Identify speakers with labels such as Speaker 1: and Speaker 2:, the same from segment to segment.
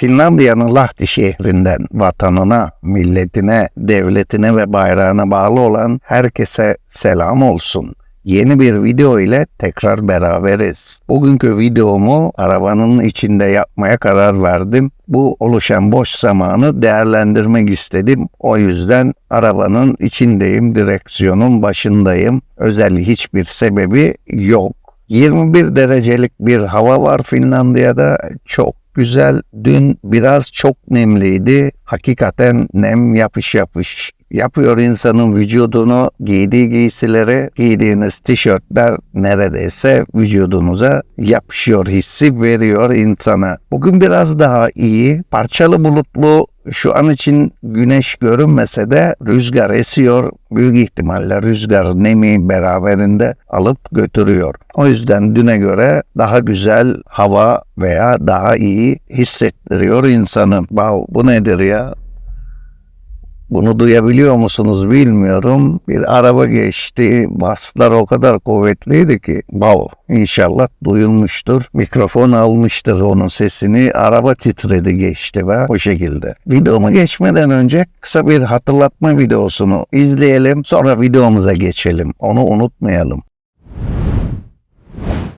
Speaker 1: Finlandiya'nın Lahti şehrinden vatanına, milletine, devletine ve bayrağına bağlı olan herkese selam olsun. Yeni bir video ile tekrar beraberiz. Bugünkü videomu arabanın içinde yapmaya karar verdim. Bu oluşan boş zamanı değerlendirmek istedim. O yüzden arabanın içindeyim, direksiyonun başındayım. Özel hiçbir sebebi yok. 21 derecelik bir hava var Finlandiya'da. Çok güzel. Dün biraz çok nemliydi. Hakikaten nem yapış yapış yapıyor insanın vücudunu giydiği giysileri giydiğiniz tişörtler neredeyse vücudunuza yapışıyor hissi veriyor insana. Bugün biraz daha iyi. Parçalı bulutlu şu an için güneş görünmese de rüzgar esiyor. Büyük ihtimalle rüzgar nemi beraberinde alıp götürüyor. O yüzden düne göre daha güzel hava veya daha iyi hissettiriyor insanı. Bu nedir ya? Bunu duyabiliyor musunuz bilmiyorum. Bir araba geçti. Baslar o kadar kuvvetliydi ki. Wow. İnşallah duyulmuştur. Mikrofon almıştır onun sesini. Araba titredi geçti ve o şekilde. Videoma geçmeden önce kısa bir hatırlatma videosunu izleyelim. Sonra videomuza geçelim. Onu unutmayalım.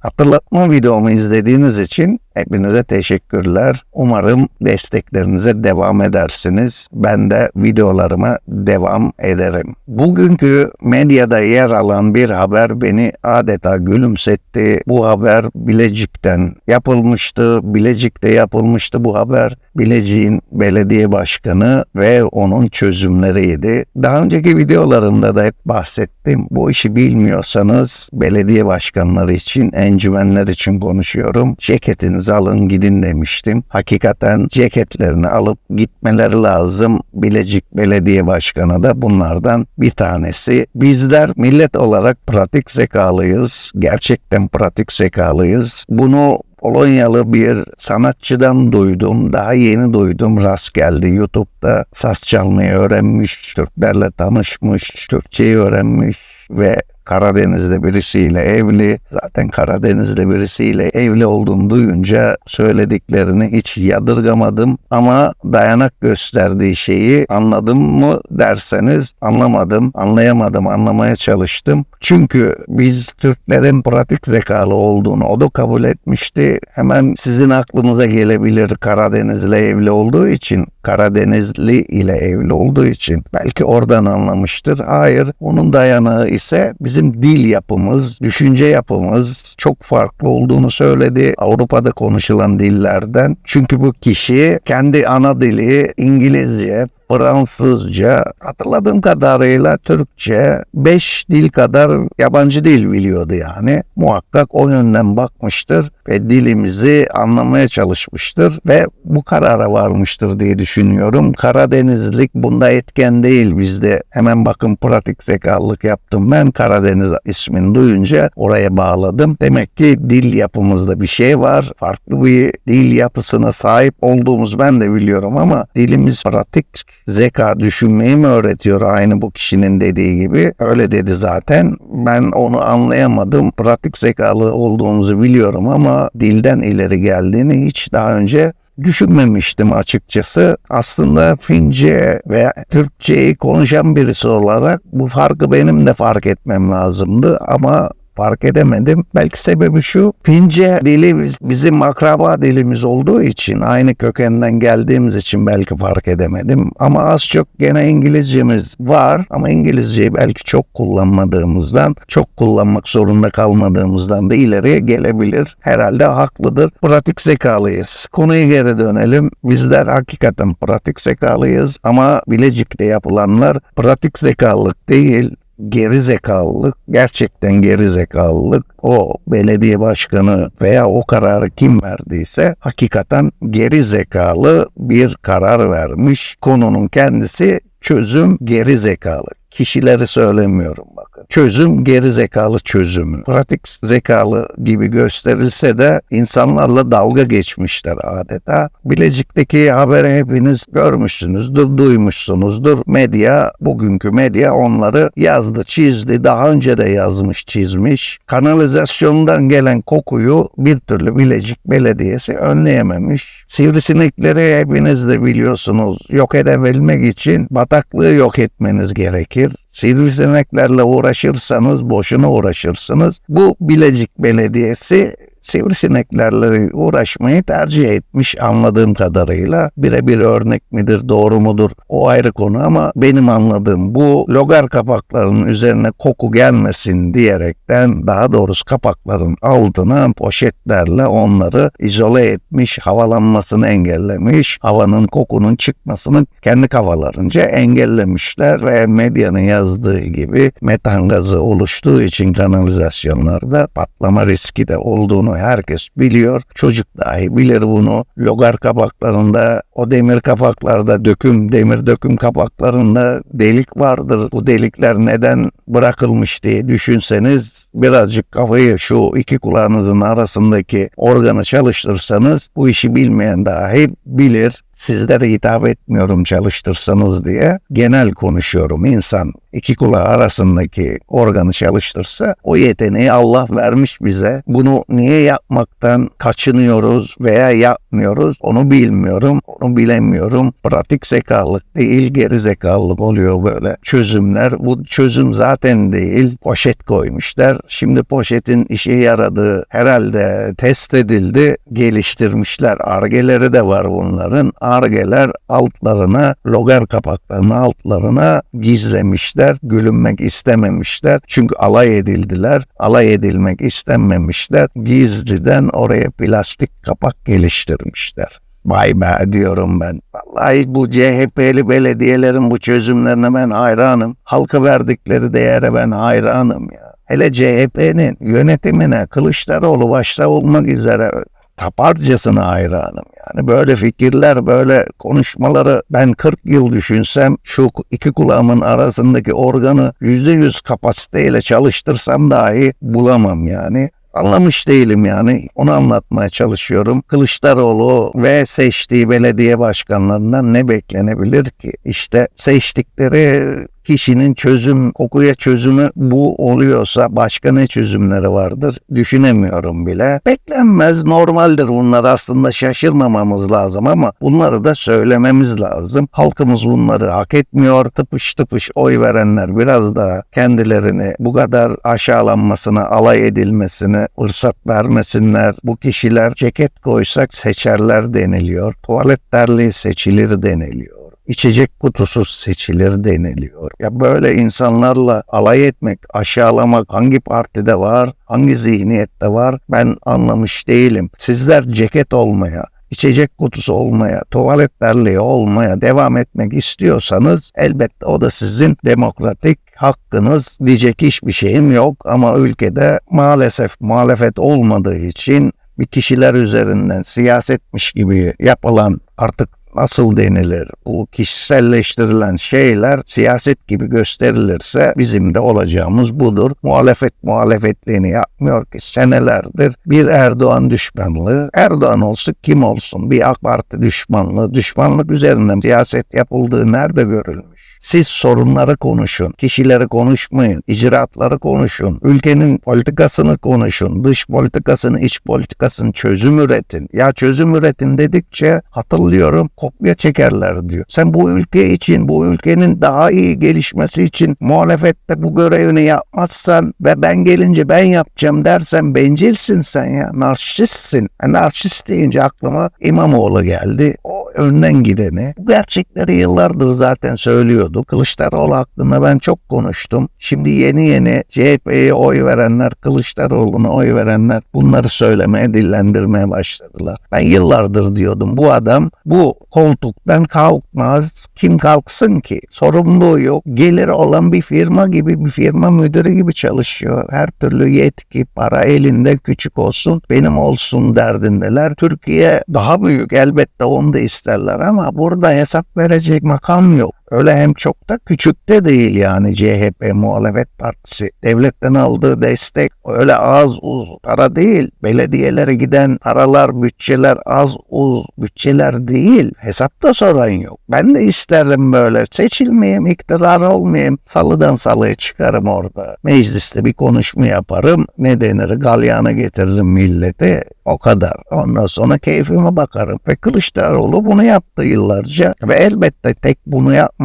Speaker 1: Hatırlatma videomu izlediğiniz için hepinize teşekkürler. Umarım desteklerinize devam edersiniz. Ben de videolarıma devam ederim. Bugünkü medyada yer alan bir haber beni adeta gülümsetti. Bu haber Bilecik'ten yapılmıştı. Bilecik'te yapılmıştı bu haber. Bilecik'in belediye başkanı ve onun çözümleriydi. Daha önceki videolarımda da hep bahsettim. Bu işi bilmiyorsanız belediye başkanları için, encümenler için konuşuyorum. Ceketinizi alın gidin demiştim. Hakikaten ceketlerini alıp gitmeleri lazım. Bilecik Belediye Başkanı da bunlardan bir tanesi. Bizler millet olarak pratik zekalıyız. Gerçekten pratik zekalıyız. Bunu Polonyalı bir sanatçıdan duydum. Daha yeni duydum. Rast geldi. YouTube'da saz çalmayı öğrenmiş. Türklerle tanışmış. Türkçeyi öğrenmiş ve Karadeniz'de birisiyle evli. Zaten Karadeniz'de birisiyle evli olduğunu duyunca söylediklerini hiç yadırgamadım ama dayanak gösterdiği şeyi anladım mı derseniz anlamadım, anlayamadım, anlamaya çalıştım. Çünkü biz Türklerin pratik zekalı olduğunu o da kabul etmişti. Hemen sizin aklınıza gelebilir Karadeniz'le evli olduğu için, Karadenizli ile evli olduğu için belki oradan anlamıştır. Hayır, onun dayanağı ise bizim bizim dil yapımız, düşünce yapımız çok farklı olduğunu söyledi. Avrupa'da konuşulan dillerden. Çünkü bu kişi kendi ana dili İngilizce, Fransızca, hatırladığım kadarıyla Türkçe, beş dil kadar yabancı dil biliyordu yani. Muhakkak o yönden bakmıştır ve dilimizi anlamaya çalışmıştır ve bu karara varmıştır diye düşünüyorum. Karadenizlik bunda etken değil bizde. Hemen bakın pratik zekalılık yaptım ben. Karadeniz ismini duyunca oraya bağladım. Demek ki dil yapımızda bir şey var. Farklı bir dil yapısına sahip olduğumuz ben de biliyorum ama dilimiz pratik zeka düşünmeyi mi öğretiyor aynı bu kişinin dediği gibi? Öyle dedi zaten. Ben onu anlayamadım. Pratik zekalı olduğumuzu biliyorum ama dilden ileri geldiğini hiç daha önce düşünmemiştim açıkçası. Aslında Fince ve Türkçeyi konuşan birisi olarak bu farkı benim de fark etmem lazımdı ama fark edemedim. Belki sebebi şu, Fince dili bizim akraba dilimiz olduğu için, aynı kökenden geldiğimiz için belki fark edemedim. Ama az çok gene İngilizcemiz var ama İngilizceyi belki çok kullanmadığımızdan, çok kullanmak zorunda kalmadığımızdan da ileriye gelebilir. Herhalde haklıdır. Pratik zekalıyız. Konuya geri dönelim. Bizler hakikaten pratik zekalıyız ama Bilecik'te yapılanlar pratik zekalılık değil, geri zekalılık, gerçekten geri zekalılık o belediye başkanı veya o kararı kim verdiyse hakikaten geri zekalı bir karar vermiş. Konunun kendisi çözüm geri zekalı. Kişileri söylemiyorum bakın. Çözüm geri zekalı çözümü. Pratik zekalı gibi gösterilse de insanlarla dalga geçmişler adeta. Bilecik'teki haberi hepiniz görmüşsünüzdür, duymuşsunuzdur. Medya, bugünkü medya onları yazdı, çizdi. Daha önce de yazmış, çizmiş. Kanalizasyondan gelen kokuyu bir türlü Bilecik Belediyesi önleyememiş. Sivrisinekleri hepiniz de biliyorsunuz. Yok edebilmek için bataklığı yok etmeniz gerekir. Sivrisineklerle uğraşırsanız boşuna uğraşırsınız. Bu Bilecik Belediyesi sivrisineklerle uğraşmayı tercih etmiş anladığım kadarıyla. Birebir örnek midir, doğru mudur o ayrı konu ama benim anladığım bu logar kapaklarının üzerine koku gelmesin diyerekten daha doğrusu kapakların altına poşetlerle onları izole etmiş, havalanmasını engellemiş, havanın kokunun çıkmasını kendi kafalarınca engellemişler ve medyanın yazdığı gibi metan gazı oluştuğu için kanalizasyonlarda patlama riski de olduğunu herkes biliyor. Çocuk dahi bilir bunu. Logar kapaklarında, o demir kapaklarda, döküm, demir döküm kapaklarında delik vardır. Bu delikler neden bırakılmış diye düşünseniz birazcık kafayı şu iki kulağınızın arasındaki organı çalıştırsanız bu işi bilmeyen dahi bilir. Sizlere hitap etmiyorum çalıştırsanız diye. Genel konuşuyorum. İnsan iki kulağı arasındaki organı çalıştırsa o yeteneği Allah vermiş bize. Bunu niye yapmaktan kaçınıyoruz veya yapmıyoruz onu bilmiyorum. Onu bilemiyorum. Pratik zekalılık değil geri zekalılık oluyor böyle çözümler. Bu çözüm zaten değil. Poşet koymuşlar. Şimdi poşetin işe yaradığı herhalde test edildi. Geliştirmişler. Argeleri de var bunların argeler altlarına, logar kapaklarının altlarına gizlemişler. Gülünmek istememişler. Çünkü alay edildiler. Alay edilmek istememişler. Gizliden oraya plastik kapak geliştirmişler. Vay be diyorum ben. Vallahi bu CHP'li belediyelerin bu çözümlerine ben hayranım. Halka verdikleri değere ben hayranım ya. Hele CHP'nin yönetimine Kılıçdaroğlu başta olmak üzere taparcasına hayranım. Yani böyle fikirler, böyle konuşmaları ben 40 yıl düşünsem şu iki kulağımın arasındaki organı %100 kapasiteyle çalıştırsam dahi bulamam yani. Anlamış değilim yani. Onu anlatmaya çalışıyorum. Kılıçdaroğlu ve seçtiği belediye başkanlarından ne beklenebilir ki? İşte seçtikleri kişinin çözüm, kokuya çözümü bu oluyorsa başka ne çözümleri vardır düşünemiyorum bile. Beklenmez, normaldir bunlar aslında şaşırmamamız lazım ama bunları da söylememiz lazım. Halkımız bunları hak etmiyor. Tıpış tıpış oy verenler biraz daha kendilerini bu kadar aşağılanmasına, alay edilmesine fırsat vermesinler. Bu kişiler ceket koysak seçerler deniliyor. Tuvalet terliği seçilir deniliyor içecek kutusu seçilir deniliyor. Ya böyle insanlarla alay etmek, aşağılamak hangi partide var, hangi zihniyette var ben anlamış değilim. Sizler ceket olmaya, içecek kutusu olmaya, tuvalet terliği olmaya devam etmek istiyorsanız elbette o da sizin demokratik hakkınız diyecek hiçbir şeyim yok ama ülkede maalesef muhalefet olmadığı için bir kişiler üzerinden siyasetmiş gibi yapılan artık nasıl denilir? Bu kişiselleştirilen şeyler siyaset gibi gösterilirse bizim de olacağımız budur. Muhalefet muhalefetliğini yapmıyor ki senelerdir bir Erdoğan düşmanlığı. Erdoğan olsun kim olsun bir AK Parti düşmanlığı. Düşmanlık üzerinden siyaset yapıldığı nerede görülmüş? Siz sorunları konuşun, kişileri konuşmayın, icraatları konuşun, ülkenin politikasını konuşun, dış politikasını, iç politikasını çözüm üretin. Ya çözüm üretin dedikçe hatırlıyorum kopya çekerler diyor. Sen bu ülke için, bu ülkenin daha iyi gelişmesi için muhalefette bu görevini yapmazsan ve ben gelince ben yapacağım dersen bencilsin sen ya, narsistsin. E, narsist deyince aklıma İmamoğlu geldi. O önden gideni. Bu gerçekleri yıllardır zaten söylüyor konuşuyordu. Kılıçdaroğlu hakkında ben çok konuştum. Şimdi yeni yeni CHP'ye oy verenler, Kılıçdaroğlu'na oy verenler bunları söylemeye, dillendirmeye başladılar. Ben yıllardır diyordum bu adam bu koltuktan kalkmaz. Kim kalksın ki? Sorumluluğu yok. Geliri olan bir firma gibi bir firma müdürü gibi çalışıyor. Her türlü yetki, para elinde küçük olsun, benim olsun derdindeler. Türkiye daha büyük elbette onu da isterler ama burada hesap verecek makam yok. Öyle hem çok da küçük de değil yani CHP muhalefet partisi. Devletten aldığı destek öyle az uz para değil. Belediyelere giden paralar, bütçeler az uz bütçeler değil. Hesapta soran yok. Ben de isterim böyle seçilmeyeyim, iktidar olmayayım. Salıdan salıya çıkarım orada. Mecliste bir konuşma yaparım. Ne denir? Galyana getiririm millete. O kadar. Ondan sonra keyfime bakarım. Ve Kılıçdaroğlu bunu yaptı yıllarca. Ve elbette tek bunu yapmadı.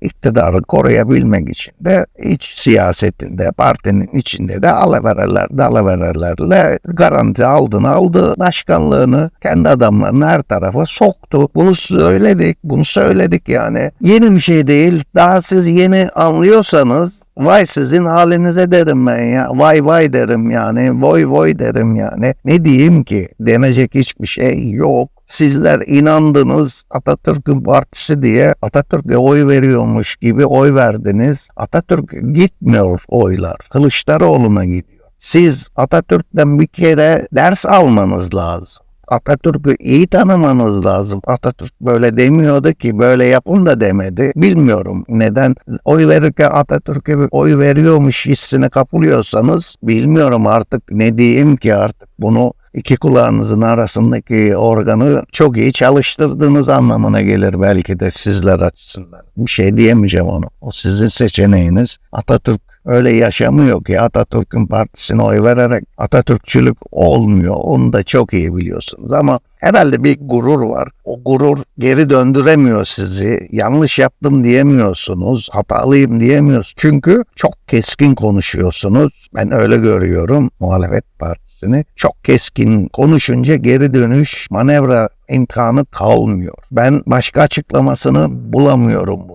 Speaker 1: İktidarı koruyabilmek için de iç siyasetinde, partinin içinde de alavereler, dalaverelerle garanti aldın aldı. Başkanlığını kendi adamlarını her tarafa soktu. Bunu söyledik, bunu söyledik yani. Yeni bir şey değil. Daha siz yeni anlıyorsanız Vay sizin halinize derim ben ya. Vay vay derim yani. Voy voy derim yani. Ne diyeyim ki? Denecek hiçbir şey yok. Sizler inandınız Atatürk'ün partisi diye Atatürk'e oy veriyormuş gibi oy verdiniz. Atatürk gitmiyor oylar. Kılıçdaroğlu'na gidiyor. Siz Atatürk'ten bir kere ders almanız lazım. Atatürk'ü iyi tanımanız lazım. Atatürk böyle demiyordu ki böyle yapın da demedi. Bilmiyorum neden oy verirken Atatürk'e oy veriyormuş hissine kapılıyorsanız bilmiyorum artık ne diyeyim ki artık bunu iki kulağınızın arasındaki organı çok iyi çalıştırdığınız anlamına gelir belki de sizler açısından. Bir şey diyemeyeceğim onu. O sizin seçeneğiniz. Atatürk öyle yaşamıyor ki Atatürk'ün partisine oy vererek Atatürkçülük olmuyor. Onu da çok iyi biliyorsunuz ama herhalde bir gurur var. O gurur geri döndüremiyor sizi. Yanlış yaptım diyemiyorsunuz. Hatalıyım diyemiyorsunuz. Çünkü çok keskin konuşuyorsunuz. Ben öyle görüyorum muhalefet partisini. Çok keskin konuşunca geri dönüş manevra imkanı kalmıyor. Ben başka açıklamasını bulamıyorum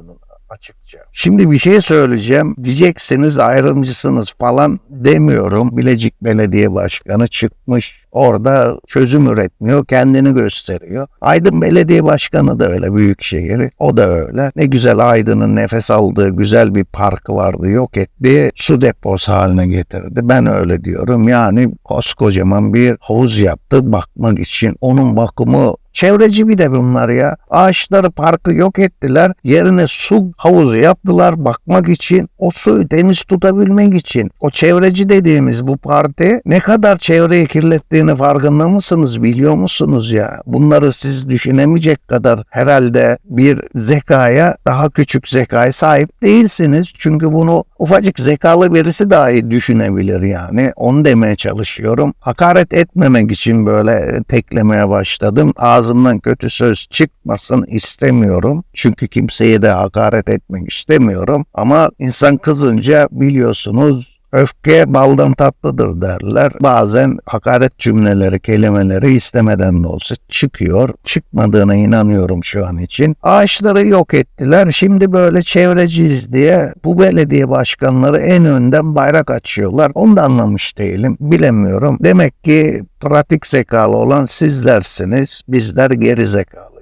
Speaker 1: açıkça. Şimdi bir şey söyleyeceğim. Diyeceksiniz ayrımcısınız falan demiyorum. Bilecik Belediye Başkanı çıkmış. Orada çözüm üretmiyor. Kendini gösteriyor. Aydın Belediye Başkanı da öyle büyük şehri. O da öyle. Ne güzel Aydın'ın nefes aldığı güzel bir parkı vardı. Yok etti. Su deposu haline getirdi. Ben öyle diyorum. Yani koskocaman bir havuz yaptı bakmak için. Onun bakımı Çevreci bir de bunlar ya. Ağaçları parkı yok ettiler. Yerine su havuzu yaptılar bakmak için. O suyu temiz tutabilmek için. O çevreci dediğimiz bu parti ne kadar çevreyi kirlettiğini farkında mısınız? Biliyor musunuz ya? Bunları siz düşünemeyecek kadar herhalde bir zekaya daha küçük zekaya sahip değilsiniz. Çünkü bunu ufacık zekalı birisi dahi düşünebilir yani. Onu demeye çalışıyorum. Hakaret etmemek için böyle teklemeye başladım. Ağzı ağzımdan kötü söz çıkmasın istemiyorum. Çünkü kimseye de hakaret etmek istemiyorum. Ama insan kızınca biliyorsunuz Öfke baldan tatlıdır derler. Bazen hakaret cümleleri, kelimeleri istemeden de olsa çıkıyor. Çıkmadığına inanıyorum şu an için. Ağaçları yok ettiler. Şimdi böyle çevreciyiz diye bu belediye başkanları en önden bayrak açıyorlar. Onu da anlamış değilim. Bilemiyorum. Demek ki pratik zekalı olan sizlersiniz. Bizler geri zekalıyız.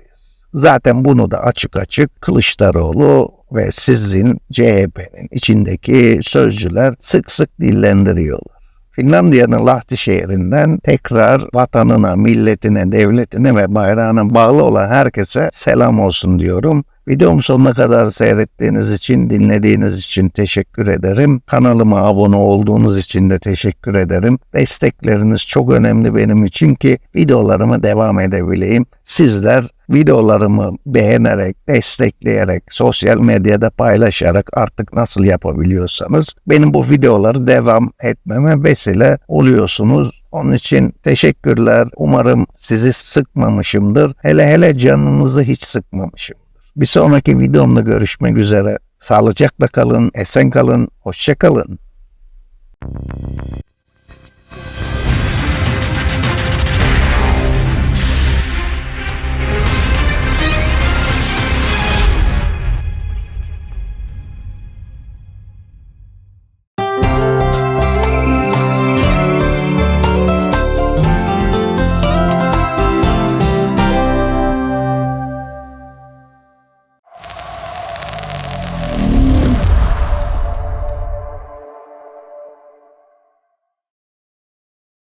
Speaker 1: Zaten bunu da açık açık Kılıçdaroğlu ve sizin CHP'nin içindeki sözcüler sık sık dillendiriyorlar. Finlandiya'nın Lahti şehrinden tekrar vatanına, milletine, devletine ve bayrağına bağlı olan herkese selam olsun diyorum. Videomu sonuna kadar seyrettiğiniz için, dinlediğiniz için teşekkür ederim. Kanalıma abone olduğunuz için de teşekkür ederim. Destekleriniz çok önemli benim için ki videolarımı devam edebileyim. Sizler videolarımı beğenerek, destekleyerek, sosyal medyada paylaşarak artık nasıl yapabiliyorsanız benim bu videoları devam etmeme vesile oluyorsunuz. Onun için teşekkürler. Umarım sizi sıkmamışımdır. Hele hele canınızı hiç sıkmamışım. Bir sonraki videomda görüşmek üzere. Sağlıcakla kalın, esen kalın, hoşça kalın.